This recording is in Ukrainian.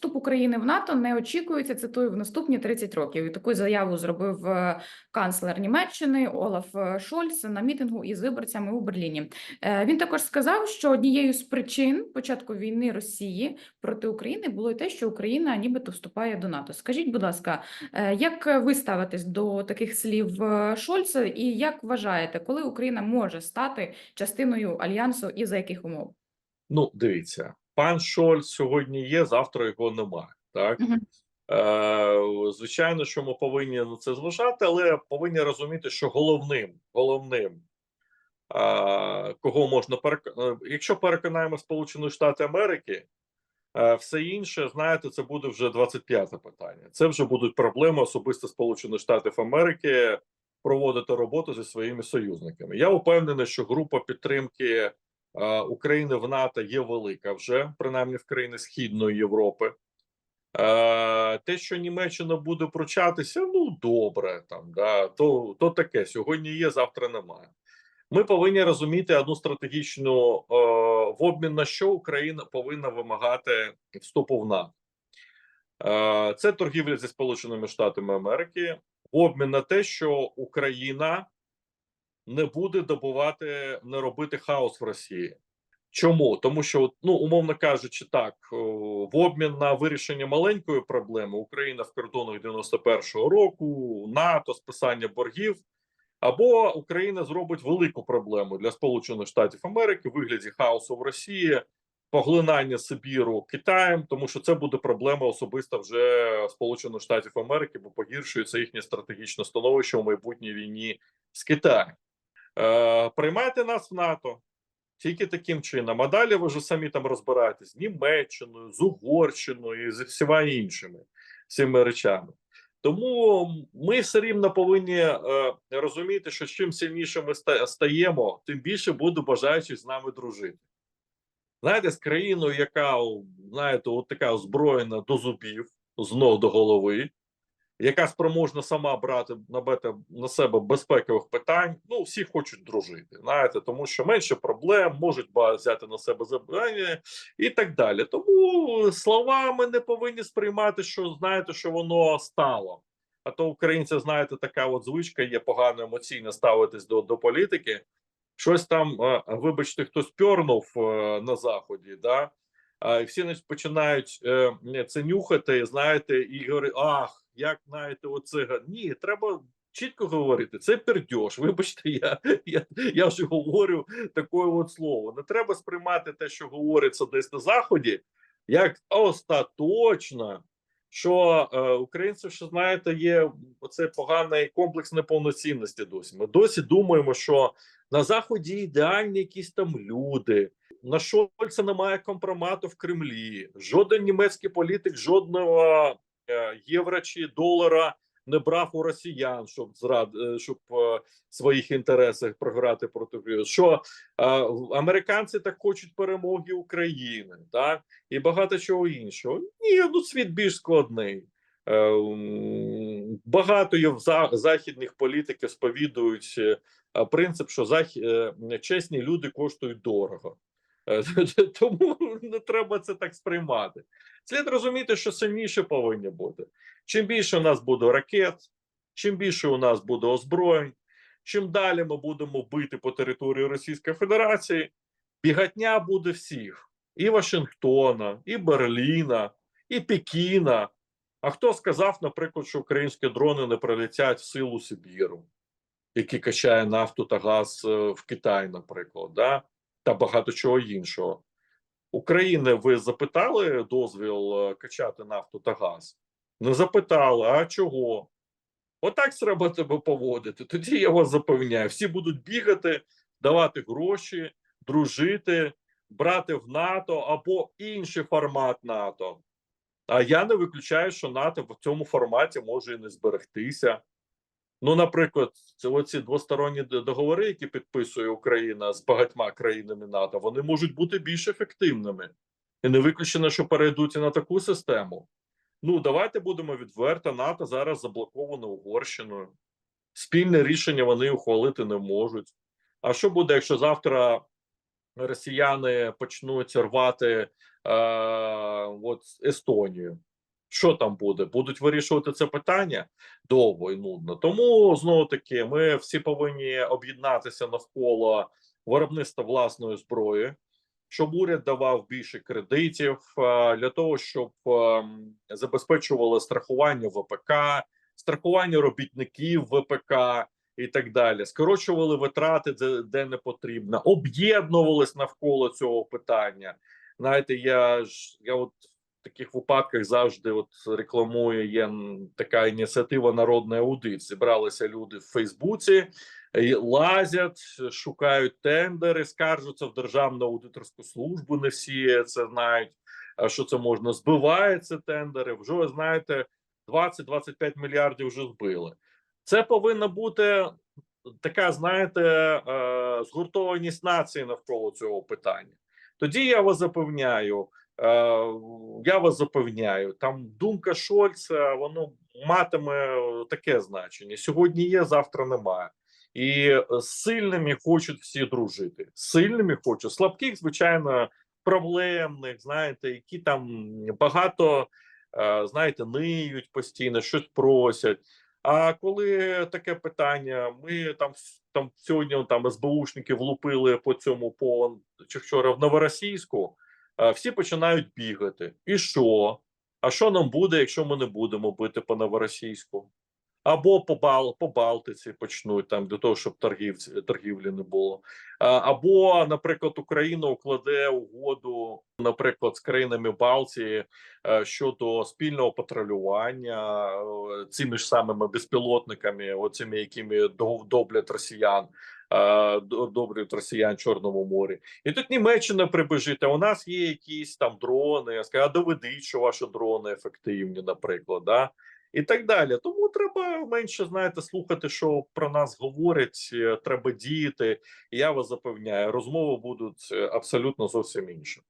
вступ України в НАТО не очікується. Цитую в наступні 30 років. І таку заяву зробив е, канцлер Німеччини Олаф е, Шольц на мітингу із виборцями у Берліні. Е, Він також сказав, що однією з причин початку війни Росії проти України було й те, що Україна нібито вступає до НАТО. Скажіть, будь ласка, як ви ставитесь до таких слів Шольца, і як вважаєте, коли Україна може стати частиною альянсу і за яких умов? Ну, дивіться, пан Шольц сьогодні є, завтра його немає. Так Мгм. е, звичайно, що ми повинні на це зважати, але повинні розуміти, що головним, головним, е, кого можна перек... е, якщо переконаємо Сполучені Штати Америки, е, все інше, знаєте, це буде вже 25-те питання. Це вже будуть проблеми особисто Сполучених Штатів Америки проводити роботу зі своїми союзниками. Я впевнений, що група підтримки України в НАТО є велика вже, принаймні в країни Східної Європи. Е, те, що Німеччина буде пручатися, ну добре, там да, то, то таке. Сьогодні є, завтра немає. Ми повинні розуміти одну стратегічну е, в обмін на що Україна повинна вимагати вступу в НАТО. Е, це торгівля зі Сполученими Штатами Америки в обмін на те, що Україна не буде добувати, не робити хаос в Росії. Чому? Тому що, ну умовно кажучи, так в обмін на вирішення маленької проблеми Україна в кордонах 91-го року, НАТО, списання боргів, або Україна зробить велику проблему для Сполучених Штатів Америки в вигляді хаосу в Росії, поглинання Сибіру Китаєм, тому що це буде проблема особисто вже Сполучених Штатів Америки, бо погіршується їхнє стратегічне становище у майбутній війні з Китаєм. Е, приймайте нас в НАТО. Тільки таким чином. А далі ви вже самі там розбираєтесь з Німеччиною, з Угорщиною і з всіма іншими цими речами. Тому ми все рівно повинні е, розуміти, що чим сильніше ми стаємо, тим більше буде бажаючих з нами дружити. Знаєте, з країною, яка знаєте, от така озброєна до зубів, з ног до голови, яка спроможна сама брати на на себе безпекових питань. Ну всі хочуть дружити, знаєте, тому що менше проблем можуть взяти на себе завдання і так далі. Тому словами не повинні сприймати, що знаєте, що воно стало. А то українці, знаєте, така от звичка є погано емоційно ставитись до, до політики. Щось там, е, вибачте, хтось пьорнув е, на заході, да. А, всі починають е, це нюхати, знаєте, і говорять, ах, як знаєте, оце ні, треба чітко говорити. Це пердьош. Вибачте, я, я, я вже говорю таке от слово. Не треба сприймати те, що говориться десь на заході, як остаточно. Що е, українців, що знаєте, є оцей поганий комплекс неповноцінності. Досі ми досі думаємо, що на заході ідеальні якісь там люди, на Шольца немає компромату в Кремлі. Жоден німецький політик жодного євро чи долара не брав у росіян, щоб зрад, е, щоб е, в своїх інтересах програти проти України. Що е, американці так хочуть перемоги України, так і багато чого іншого. Ні, ну світ більш складний. Е, Багато в західних політиків сповідують е, принцип, що захід, чесні люди коштують дорого. Е, Тому не треба це так сприймати. Слід розуміти, що сильніше повинні бути. Чим більше у нас буде ракет, чим більше у нас буде озброєнь, чим далі ми будемо бити по території Російської Федерації, бігатня буде всіх: і Вашингтона, і Берліна, і Пекіна. А хто сказав, наприклад, що українські дрони не прилетять в силу Сибіру, який качає нафту та газ е, в Китай, наприклад, да? Та багато чого іншого. України ви запитали дозвіл е, качати нафту та газ? Не запитали, а чого? Отак треба тебе поводити. Тоді я вас запевняю, всі будуть бігати, давати гроші, дружити, брати в НАТО або інший формат НАТО. А я не виключаю, що НАТО в цьому форматі може і не зберегтися. Ну, наприклад, оці двосторонні договори, які підписує Україна з багатьма країнами НАТО, вони можуть бути більш ефективними. І не виключено, що перейдуть і на таку систему. Ну, давайте будемо відверто. НАТО зараз заблоковано Угорщиною. Спільне рішення вони ухвалити не можуть. А що буде, якщо завтра росіяни почнуть рвати от Естонію. Що там буде? Будуть вирішувати це питання довго і нудно. Тому знову таки ми всі повинні об'єднатися навколо виробництва власної зброї, щоб уряд давав більше кредитів е, для того, щоб ем, забезпечували страхування ВПК, страхування робітників ВПК і так далі. Скорочували витрати, де, де не потрібно, об'єднувались навколо цього питання. Знаєте, я ж я от таких випадках завжди от рекламую. Є така ініціатива Народний аудит. Зібралися люди в Фейсбуці, лазять, шукають тендери, скаржуться в Державну аудиторську службу. Не всі це знають. а Що це можна збиваються тендери? Вже знаєте, 20-25 мільярдів вже збили. Це повинна бути така, знаєте, е, згуртованість нації навколо цього питання. Тоді я вас запевняю, я вас запевняю, там думка Шольца, воно матиме таке значення. Сьогодні є, завтра немає. І е, з сильними хочуть всі дружити. З Сильними хочуть, слабких, звичайно, проблемних, знаєте, які там багато, е, знаєте, ниють постійно, щось просять. А коли таке питання, ми там там сьогодні там СБУшники влупили по цьому по чи вчора в Новоросійську, е, всі починають бігати. І що? А що нам буде, якщо ми не будемо бити по Новоросійську? Або по Бал по Балтиці почнуть там для того, щоб торгівці торгівлі не було. Або, наприклад, Україна укладе угоду, наприклад, з країнами Балтії е, щодо спільного патрулювання е, цими ж самими безпілотниками, оцими, якими доблять росіян. До- Добрють росіян Чорному морі, і тут Німеччина прибежить. А у нас є якісь там дрони. Я скажу, а доведіть, що ваші дрони ефективні, наприклад, да? і так далі. Тому треба менше знаєте слухати, що про нас говорять. е, Треба діяти. Я вас запевняю, розмови будуть е, абсолютно зовсім інші.